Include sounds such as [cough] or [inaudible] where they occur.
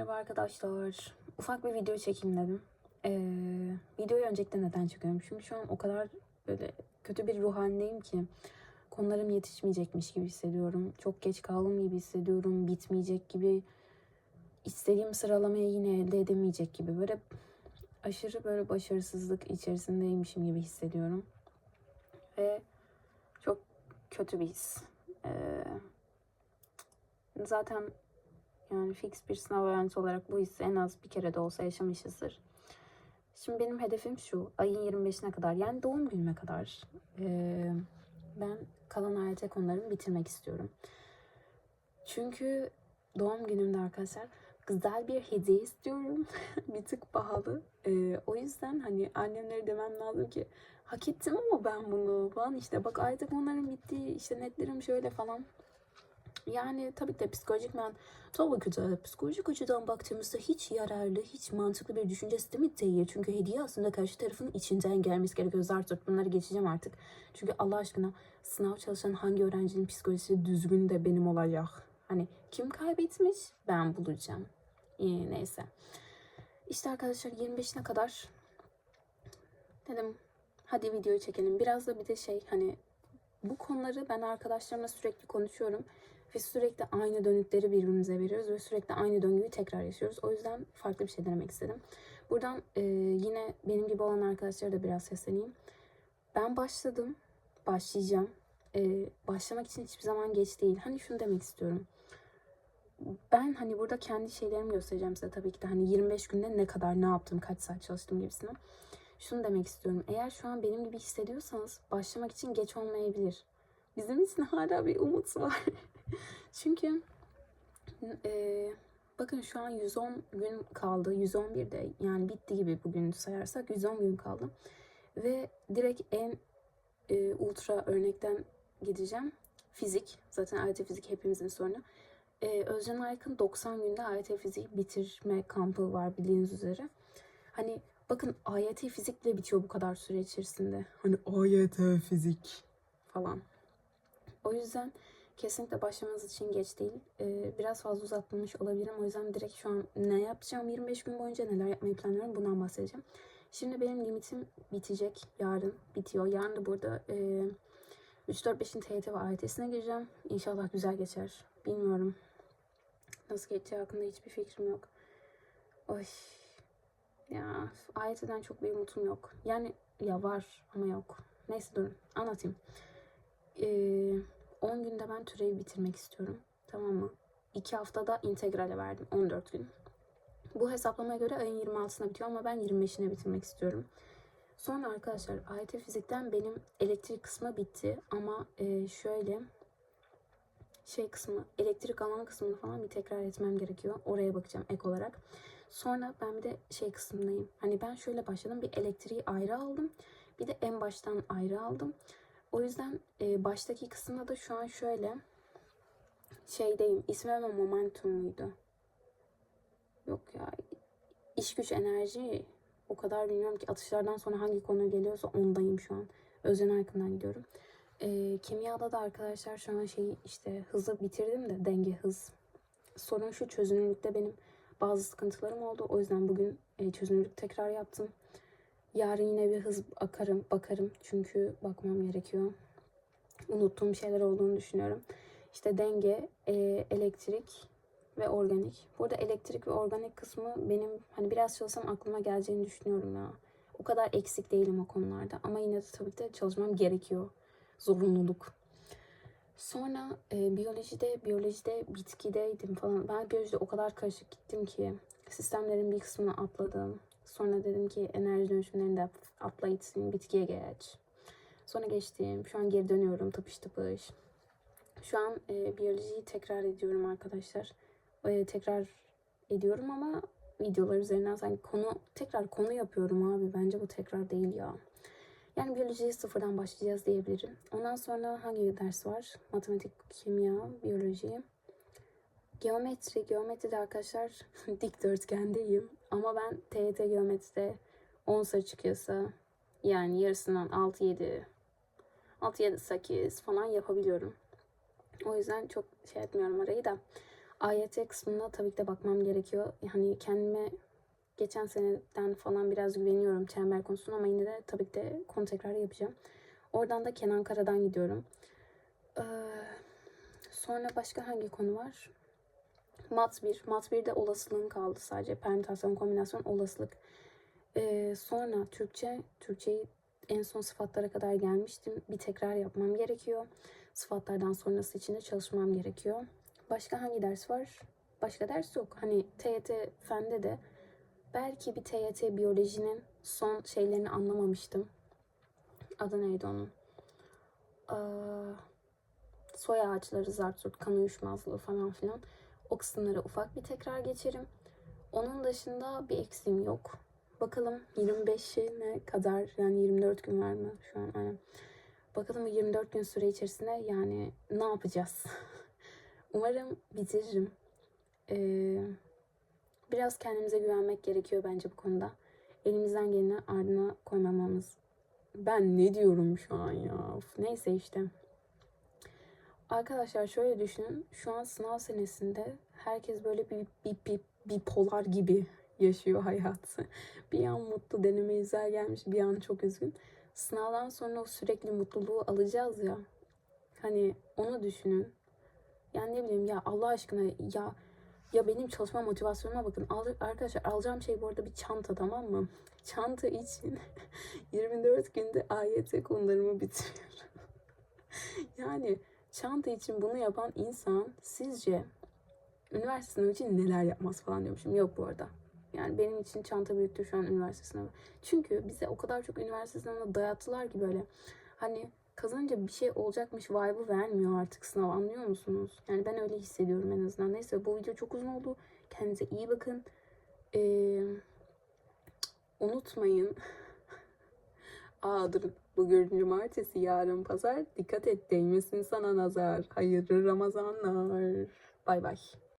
merhaba arkadaşlar. Ufak bir video çekeyim dedim. Ee, videoyu öncelikle neden çekiyorum? Çünkü şu an o kadar böyle kötü bir ruh halindeyim ki konularım yetişmeyecekmiş gibi hissediyorum. Çok geç kaldım gibi hissediyorum. Bitmeyecek gibi istediğim sıralamayı yine elde edemeyecek gibi böyle aşırı böyle başarısızlık içerisindeymişim gibi hissediyorum. Ve çok kötü bir his. Ee, zaten yani fix bir sınav öğrencisi olarak bu hissi en az bir kere de olsa yaşamışızdır. Şimdi benim hedefim şu. Ayın 25'ine kadar yani doğum günüme kadar eee, ben kalan AYT konularımı bitirmek istiyorum. Çünkü doğum günümde arkadaşlar güzel bir hediye istiyorum. [laughs] bir tık pahalı. Eee, o yüzden hani annemlere demem lazım ki hak ettim ama ben bunu falan işte bak AYT konularım bitti işte netlerim şöyle falan. Yani tabii ki de psikolojik men tabii ki de psikolojik açıdan baktığımızda hiç yararlı, hiç mantıklı bir düşünce sistemi değil. Çünkü hediye aslında karşı tarafın içinden gelmesi gerekiyor. Zar bunları geçeceğim artık. Çünkü Allah aşkına sınav çalışan hangi öğrencinin psikolojisi düzgün de benim olacak. Hani kim kaybetmiş ben bulacağım. İyi, neyse. İşte arkadaşlar 25'ine kadar dedim hadi videoyu çekelim. Biraz da bir de şey hani bu konuları ben arkadaşlarımla sürekli konuşuyorum ve sürekli aynı dönütleri birbirimize veriyoruz ve sürekli aynı döngüyü tekrar yaşıyoruz. O yüzden farklı bir şey denemek istedim. Buradan e, yine benim gibi olan arkadaşlara da biraz sesleneyim. Ben başladım, başlayacağım. E, başlamak için hiçbir zaman geç değil. Hani şunu demek istiyorum. Ben hani burada kendi şeylerimi göstereceğim size tabii ki de hani 25 günde ne kadar ne yaptım, kaç saat çalıştım gibisine. Şunu demek istiyorum. Eğer şu an benim gibi hissediyorsanız başlamak için geç olmayabilir. Bizim için hala bir umut var. [laughs] [laughs] Çünkü e, bakın şu an 110 gün kaldı. 111'de yani bitti gibi bugün sayarsak 110 gün kaldı. Ve direkt en e, ultra örnekten gideceğim. Fizik. Zaten AYT fizik hepimizin sorunu. E, Özcan Aykın 90 günde AYT fizik bitirme kampı var bildiğiniz üzere. Hani bakın AYT fizik bile bitiyor bu kadar süre içerisinde. Hani AYT fizik falan. O yüzden kesinlikle başlamanız için geç değil. Ee, biraz fazla uzatılmış olabilirim. O yüzden direkt şu an ne yapacağım 25 gün boyunca neler yapmayı planlıyorum bundan bahsedeceğim. Şimdi benim limitim bitecek. Yarın bitiyor. Yarın da burada e, 3-4-5'in TYT ve AYT'sine gireceğim. İnşallah güzel geçer. Bilmiyorum. Nasıl geçeceği hakkında hiçbir fikrim yok. Oy. Ya AYT'den çok bir umutum yok. Yani ya var ama yok. Neyse durun anlatayım. Ee, 10 günde ben türevi bitirmek istiyorum. Tamam mı? 2 haftada integrale verdim. 14 gün. Bu hesaplamaya göre ayın 26'sına bitiyor ama ben 25'ine bitirmek istiyorum. Sonra arkadaşlar AYT fizikten benim elektrik kısmı bitti ama e, şöyle şey kısmı elektrik alan kısmını falan bir tekrar etmem gerekiyor. Oraya bakacağım ek olarak. Sonra ben bir de şey kısmındayım. Hani ben şöyle başladım. Bir elektriği ayrı aldım. Bir de en baştan ayrı aldım. O yüzden e, baştaki kısımda da şu an şöyle şeydeyim. İsmi ve momentum muydu? Yok ya. İş güç enerji o kadar bilmiyorum ki atışlardan sonra hangi konu geliyorsa ondayım şu an. Özden Aykın'dan gidiyorum. E, kimyada da arkadaşlar şu an şey işte hızı bitirdim de denge hız. Sorun şu çözünürlükte benim bazı sıkıntılarım oldu. O yüzden bugün e, çözünürlük tekrar yaptım. Yarın yine bir hız akarım, bakarım. Çünkü bakmam gerekiyor. Unuttuğum şeyler olduğunu düşünüyorum. İşte denge, e, elektrik ve organik. Burada elektrik ve organik kısmı benim hani biraz çalışsam aklıma geleceğini düşünüyorum ya. O kadar eksik değilim o konularda. Ama yine de tabii de çalışmam gerekiyor. Zorunluluk. Sonra e, biyolojide, biyolojide bitkideydim falan. Ben biyolojide o kadar karışık gittim ki sistemlerin bir kısmını atladım. Sonra dedim ki enerji dönüşümlerini de atla gitsin, bitkiye geç. Sonra geçtim. Şu an geri dönüyorum tıpış tıpış. Şu an e, biyolojiyi tekrar ediyorum arkadaşlar. E, tekrar ediyorum ama videolar üzerinden sanki konu tekrar konu yapıyorum abi. Bence bu tekrar değil ya. Yani biyolojiyi sıfırdan başlayacağız diyebilirim. Ondan sonra hangi ders var? Matematik, kimya, biyoloji. Geometri, geometride arkadaşlar [laughs] dikdörtgendeyim. Ama ben TYT geometride 10 sayı çıkıyorsa yani yarısından 6-7 6-7-8 falan yapabiliyorum. O yüzden çok şey etmiyorum orayı da. AYT kısmına tabii ki de bakmam gerekiyor. Yani kendime geçen seneden falan biraz güveniyorum çember konusunda ama yine de tabii ki de konu tekrar yapacağım. Oradan da Kenan Kara'dan gidiyorum. Ee, sonra başka hangi konu var? Mat 1. Mat 1'de olasılığın kaldı sadece. Permütasyon, kombinasyon, olasılık. Ee, sonra Türkçe. Türkçeyi en son sıfatlara kadar gelmiştim. Bir tekrar yapmam gerekiyor. Sıfatlardan sonrası için de çalışmam gerekiyor. Başka hangi ders var? Başka ders yok. Hani TYT fende de belki bir TYT biyolojinin son şeylerini anlamamıştım. Adı neydi onun? Ee, soy ağaçları, zart kan uyuşmazlığı falan filan. O kısımları ufak bir tekrar geçerim. Onun dışında bir eksiğim yok. Bakalım 25'ine kadar yani 24 gün var mı şu an? Aynen. Bakalım bu 24 gün süre içerisinde yani ne yapacağız? [laughs] Umarım bitiririm. Ee, biraz kendimize güvenmek gerekiyor bence bu konuda. Elimizden geleni ardına koymamamız. Ben ne diyorum şu an ya? Of, neyse işte. Arkadaşlar şöyle düşünün. Şu an sınav senesinde herkes böyle bir, bir, bir bipolar gibi yaşıyor hayatı. [laughs] Bir an mutlu deneme güzel gelmiş, bir an çok üzgün. Sınavdan sonra o sürekli mutluluğu alacağız ya. Hani onu düşünün. Yani ne bileyim ya Allah aşkına ya ya benim çalışma motivasyonuma bakın. Al, arkadaşlar alacağım şey bu arada bir çanta tamam mı? [laughs] Çanta için [laughs] 24 günde AYT konularımı bitiriyorum. yani çanta için bunu yapan insan sizce üniversite sınavı için neler yapmaz falan diyormuşum. Yok bu arada. Yani benim için çanta büyüktür şu an üniversite sınavı. Çünkü bize o kadar çok üniversite sınavına dayattılar ki böyle. Hani kazanınca bir şey olacakmış vibe'ı vermiyor artık sınav anlıyor musunuz? Yani ben öyle hissediyorum en azından. Neyse bu video çok uzun oldu. Kendinize iyi bakın. Ee, unutmayın. Durun. Bugün cumartesi, yarın pazar. Dikkat et değmesin sana nazar. Hayırlı Ramazanlar. Bay bay.